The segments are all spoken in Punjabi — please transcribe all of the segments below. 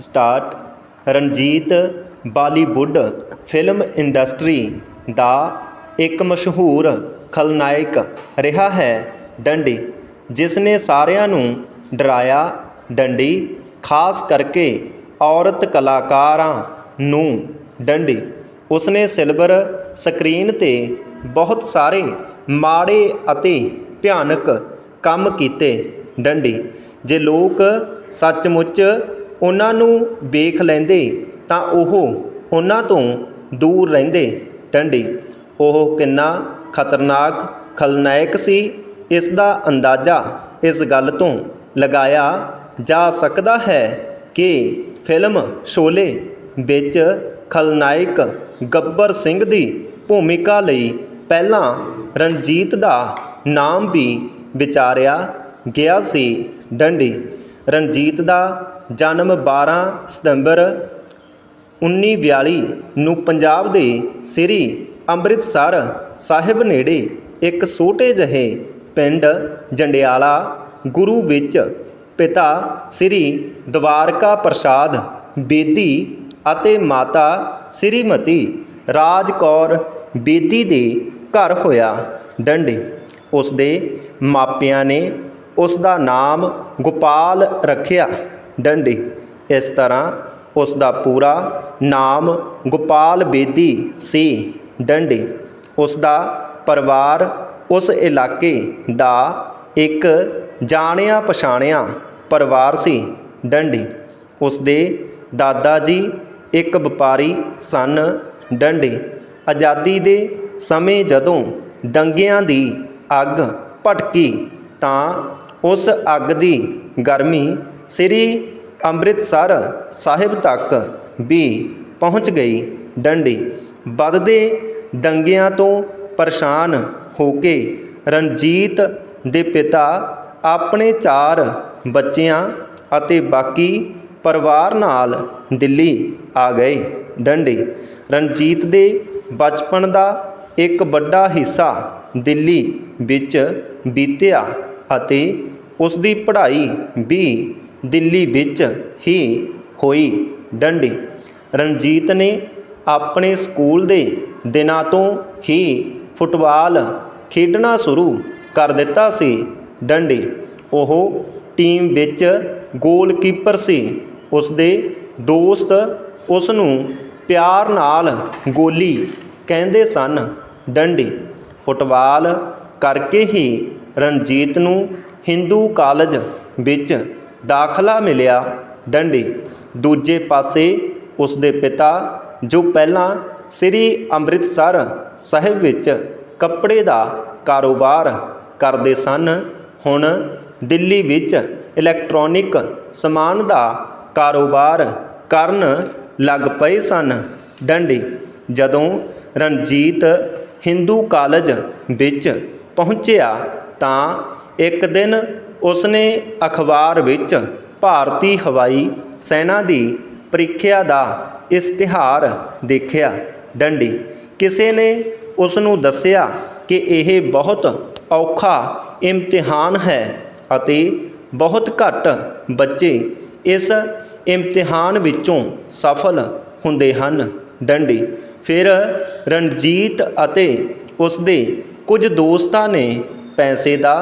Start Ranjit Bollywood film industry ਦਾ ਇੱਕ ਮਸ਼ਹੂਰ ਖਲਨਾਇਕ ਰਿਹਾ ਹੈ ਡੰਡੀ, ਜਿਸ ਨੇ ਸਾਰਿਆਂ ਨੂੰ ਡਰਾਇਆ ਡੰਡੀ, ਖਾਸ ਕਰਕੇ ਔਰਤ ਕਲਾਕਾਰਾਂ ਨੂੰ। ਡੰਡੀ, ਉਸਨੇ ਸਿਲਵਰ ਸਕਰੀਨ ਤੇ ਬਹੁਤ ਸਾਰੇ ਮਾੜੇ ਅਤੇ ਭਿਆਨਕ ਕੰਮ ਕੀਤੇ। ਡੰਡੀ, ਜੇ ਲੋਕ ਸੱਚਮੁੱਚ ਉਹਨਾਂ ਨੂੰ ਵੇਖ ਲੈਂਦੇ ਤਾਂ ਉਹ ਉਹਨਾਂ ਤੋਂ ਦੂਰ ਰਹਿੰਦੇ। ਡੰਡੀ ਉਹ ਕਿੰਨਾ ਖਤਰਨਾਕ ਖਲਨਾਇਕ ਸੀ। ਇਸ ਦਾ ਅੰਦਾਜ਼ਾ ਇਸ ਗੱਲ ਤੋਂ ਲਗਾਇਆ ਜਾ ਸਕਦਾ ਹੈ ਕਿ ਫਿਲਮ ਸ਼ੋਲੇ ਵਿੱਚ ਖਲਨਾਇਕ ਗੱਬਰ ਸਿੰਘ ਦੀ ਭੂਮਿਕਾ ਲਈ ਪਹਿਲਾਂ ਰਣਜੀਤ ਦਾ ਨਾਮ ਵੀ ਵਿਚਾਰਿਆ ਗਿਆ ਸੀ। ਡੰਡੀ ਰਣਜੀਤ ਦਾ ਜਨਮ 12 ਸਤੰਬਰ 1942 ਨੂੰ ਪੰਜਾਬ ਦੇ ਸ੍ਰੀ ਅੰਮ੍ਰਿਤਸਰ ਸਾਹਿਬ ਨੇੜੇ ਇੱਕ ਛੋਟੇ ਜਿਹੇ ਪਿੰਡ ਜੰਡਿਆਲਾ ਗੁਰੂ ਵਿੱਚ ਪਿਤਾ ਸ੍ਰੀ ਦਵਾਰਕਾ ਪ੍ਰਸਾਦ ਬੇਦੀ ਅਤੇ ਮਾਤਾ ਸ੍ਰੀਮਤੀ ਰਾਜ ਕੌਰ ਬੇਦੀ ਦੇ ਘਰ ਹੋਇਆ। ਡੰਡੇ ਉਸ ਦੇ ਮਾਪਿਆਂ ਨੇ ਉਸ ਦਾ ਨਾਮ ਗੋਪਾਲ ਰੱਖਿਆ। ਡੰਡੀ। ਇਸ ਤਰ੍ਹਾਂ ਉਸ ਦਾ ਪੂਰਾ ਨਾਮ ਗੋਪਾਲ ਬੇਦੀ ਸੀ। ਡੰਡੀ। ਉਸ ਦਾ ਪਰਿਵਾਰ ਉਸ ਇਲਾਕੇ ਦਾ ਇੱਕ ਜਾਣਿਆ ਪਛਾਣਿਆ ਪਰਿਵਾਰ ਸੀ। ਡੰਡੀ। ਉਸ ਦੇ ਦਾਦਾ ਜੀ ਇੱਕ ਵਪਾਰੀ ਸਨ। ਡੰਡੀ। ਆਜ਼ਾਦੀ ਦੇ ਸਮੇਂ ਜਦੋਂ ਦੰਗਿਆਂ ਦੀ ਅੱਗ ਭਟਕੀ ਤਾਂ ਉਸ ਅੱਗ ਦੀ ਗਰਮੀ ਸ੍ਰੀ ਅੰਮ੍ਰਿਤਸਰ ਸਾਹਿਬ ਤੱਕ ਵੀ ਪਹੁੰਚ ਗਈ ਡੰਡੀ। ਵੱਧਦੇ ਦੰਗਿਆਂ ਤੋਂ ਪਰੇਸ਼ਾਨ ਹੋ ਕੇ ਰਣਜੀਤ ਦੇ ਪਿਤਾ, ਆਪਣੇ ਚਾਰ ਬੱਚਿਆਂ ਅਤੇ ਬਾਕੀ ਪਰਿਵਾਰ ਨਾਲ ਦਿੱਲੀ ਆ ਗਏ ਡੰਡੀ। ਰਣਜੀਤ ਦੇ ਬਚਪਨ ਦਾ ਇੱਕ ਵੱਡਾ ਹਿੱਸਾ ਦਿੱਲੀ ਵਿੱਚ ਬੀਤਿਆ। ਅਤੇ ਉਸ ਦੀ ਪੜ੍ਹਾਈ ਵੀ ਦਿੱਲੀ ਵਿੱਚ ਹੀ ਹੋਈ। ਡੰਡੀ। ਰਣਜੀਤ ਨੇ ਆਪਣੇ ਸਕੂਲ ਦੇ ਦਿਨਾਂ ਤੋਂ ਹੀ ਫੁੱਟਬਾਲ ਖੇਡਣਾ ਸ਼ੁਰੂ ਕਰ ਦਿੱਤਾ ਸੀ। ਡੰਡੀ। ਉਹ ਟੀਮ ਵਿੱਚ ਗੋਲਕੀਪਰ ਸੀ। ਉਸ ਦੇ ਦੋਸਤ ਉਸ ਨੂੰ ਪਿਆਰ ਨਾਲ ਗੋਲੀ ਕਹਿੰਦੇ ਸਨ। ਡੰਡੀ। ਫੁੱਟਬਾਲ ਕਰਕੇ ਹੀ ਰਣਜੀਤ ਨੂੰ ਹਿੰਦੂ ਕਾਲਜ ਵਿੱਚ ਦਾਖਲਾ ਮਿਲਿਆ ਡੰਡੀ। ਦੂਜੇ ਪਾਸੇ ਉਸ ਦੇ ਪਿਤਾ, ਜੋ ਪਹਿਲਾਂ ਸ੍ਰੀ ਅੰਮ੍ਰਿਤਸਰ ਸਾਹਿਬ ਵਿੱਚ ਕੱਪੜੇ ਦਾ ਕਾਰੋਬਾਰ ਕਰਦੇ ਸਨ, ਹੁਣ ਦਿੱਲੀ ਵਿੱਚ ਇਲੈਕਟ੍ਰੋਨਿਕ ਸਮਾਨ ਦਾ ਕਾਰੋਬਾਰ ਕਰਨ ਲੱਗ ਪਏ ਸਨ। ਡੰਡੀ ਜਦੋਂ ਰਣਜੀਤ ਹਿੰਦੂ ਕਾਲਜ ਵਿੱਚ ਪਹੁੰਚਿਆ ਤਾਂ ਇੱਕ ਦਿਨ ਉਸਨੇ ਅਖਬਾਰ ਵਿੱਚ ਭਾਰਤੀ ਹਵਾਈ ਸੈਨਾ ਦੀ ਪ੍ਰੀਖਿਆ ਦਾ ਇਸ਼ਤਿਹਾਰ ਦੇਖਿਆ। ਡੰਡੀ, ਕਿਸੇ ਨੇ ਉਸ ਨੂੰ ਦੱਸਿਆ ਕਿ ਇਹ ਬਹੁਤ ਔਖਾ ਇਮਤਿਹਾਨ ਹੈ ਅਤੇ ਬਹੁਤ ਘੱਟ ਬੱਚੇ ਇਸ ਇਮਤਿਹਾਨ ਵਿੱਚੋਂ ਸਫਲ ਹੁੰਦੇ ਹਨ। ਡੰਡੀ ਫਿਰ ਰਣਜੀਤ ਅਤੇ ਉਸ ਦੇ ਕੁਝ ਦੋਸਤਾਂ ਨੇ ਪੈਸੇ ਦਾ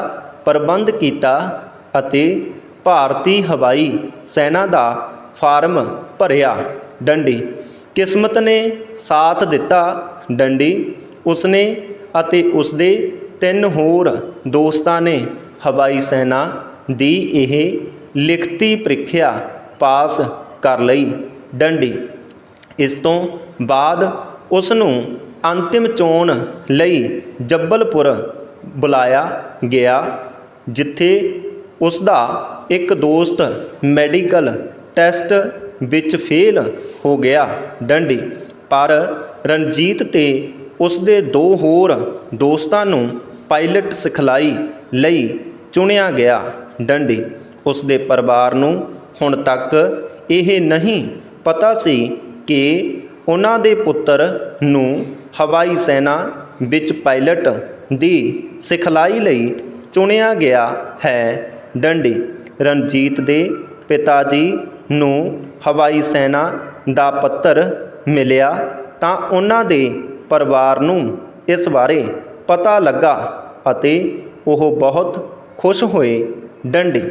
ਪ੍ਰਬੰਧ ਕੀਤਾ ਅਤੇ ਭਾਰਤੀ ਹਵਾਈ ਸੈਨਾ ਦਾ ਫਾਰਮ ਭਰਿਆ। ਡੰਡੀ। ਕਿਸਮਤ ਨੇ ਸਾਥ ਦਿੱਤਾ। ਡੰਡੀ, ਉਸਨੇ ਅਤੇ ਉਸਦੇ ਤਿੰਨ ਹੋਰ ਦੋਸਤਾਂ ਨੇ ਹਵਾਈ ਸੈਨਾ ਦੀ ਇਹ ਲਿਖਤੀ ਪ੍ਰੀਖਿਆ ਪਾਸ ਕਰ ਲਈ। ਡੰਡੀ। ਇਸ ਤੋਂ ਬਾਅਦ ਉਸ ਨੂੰ ਅੰਤਿਮ ਚੋਣ ਲਈ ਜੱਬਲਪੁਰ ਬੁਲਾਇਆ ਗਿਆ, ਜਿੱਥੇ ਉਸ ਦਾ ਇੱਕ ਦੋਸਤ ਮੈਡੀਕਲ ਟੈਸਟ ਵਿੱਚ ਫੇਲ ਹੋ ਗਿਆ, ਡੰਡੀ। ਪਰ ਰਣਜੀਤ ਤੇ ਉਸ ਦੇ ਦੋ ਹੋਰ ਦੋਸਤਾਂ ਨੂੰ ਪਾਇਲਟ ਸਿਖਲਾਈ ਲਈ ਚੁਣਿਆ ਗਿਆ, ਡੰਡੀ। ਉਸ ਦੇ ਪਰਿਵਾਰ ਨੂੰ ਹੁਣ ਤੱਕ ਇਹ ਨਹੀਂ ਪਤਾ ਸੀ ਕਿ ਉਹਨਾਂ ਦੇ ਪੁੱਤਰ ਨੂੰ ਹਵਾਈ ਸੈਨਾ ਵਿੱਚ ਪਾਇਲਟ ਦੀ ਸਿਖਲਾਈ ਲਈ ਚੁਣਿਆ ਗਿਆ ਹੈ। ਡੰਡੀ, ਰਣਜੀਤ ਦੇ ਪਿਤਾ ਜੀ ਨੂੰ ਹਵਾਈ ਸੈਨਾ ਦਾ ਪੱਤਰ ਮਿਲਿਆ ਤਾਂ ਉਹਨਾਂ ਦੇ ਪਰਿਵਾਰ ਨੂੰ ਇਸ ਬਾਰੇ ਪਤਾ ਲੱਗਾ ਅਤੇ ਉਹ ਬਹੁਤ ਖੁਸ਼ ਹੋਏ। ਡੰਡੀ